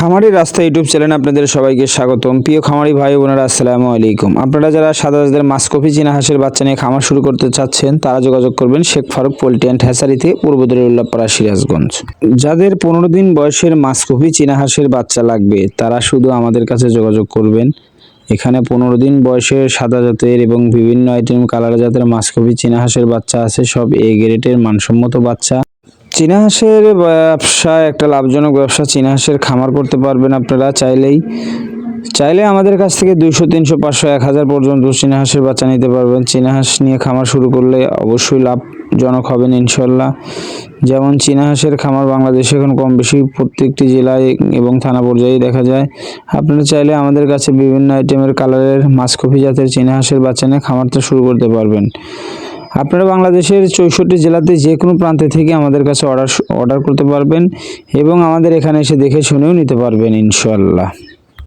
খামারি রাস্তা ইউটিউব চ্যানেলে আপনাদের সবাইকে স্বাগতম। প্রিয় খামারি ভাই বোনেরা, আসসালামু আলাইকুম। আপনারা যারা সাদা জাতের মাসকপি চীনা হাঁসের বাচ্চা নিয়ে খামার শুরু করতে চাচ্ছেন, তারা যোগাযোগ করবেন শেখ ফারুক পোল্ট্রি অ্যান্ড হ্যাসারিতে, পূর্ব দরুল্লাপাড়া সিরাজগঞ্জ। যাদের পনেরো দিন বয়সের মাসকপি চীনা হাঁসের বাচ্চা লাগবে, তারা শুধু আমাদের কাছে যোগাযোগ করবেন। এখানে পনেরো দিন বয়সের সাদা জাতের এবং বিভিন্ন আইটেম কালার জাতের মাসকপি চীনা হাঁসের বাচ্চা আছে, সব এ গ্রেডের মানসম্মত বাচ্চা। চীনা হাঁসের ব্যবসা, একটা লাভজনক ব্যবসা, চীনা হাঁসের খামার করতে পারবেন আপনারা চাইলেই। চাইলে আমাদের কাছ থেকে দুইশো, তিনশো, পাঁচশো, এক হাজার পর্যন্ত চীনা হাঁসের বাচ্চা নিতে পারবেন। চীনা হাঁস নিয়ে খামার শুরু করলে অবশ্যই লাভজনক হবেন ইনশাল্লাহ যেমন চীনা হাঁসের খামার বাংলাদেশে এখন কম বেশি প্রত্যেকটি জেলায় এবং থানা পর্যায়ে দেখা যায়। আপনারা চাইলে আমাদের কাছে বিভিন্ন আইটেমের কালারের মাসকপি জাতের চীনা হাঁসের বাচ্চা নিয়ে খামারটা শুরু করতে পারবেন। আপনারা বাংলাদেশের চৌষট্টি জেলাতে যে কোনো প্রান্তে থেকে আমাদের কাছে অর্ডার অর্ডার করতে পারবেন এবং আমাদের এখানে এসে দেখে শুনেও নিতে পারবেন ইনশাল্লাহ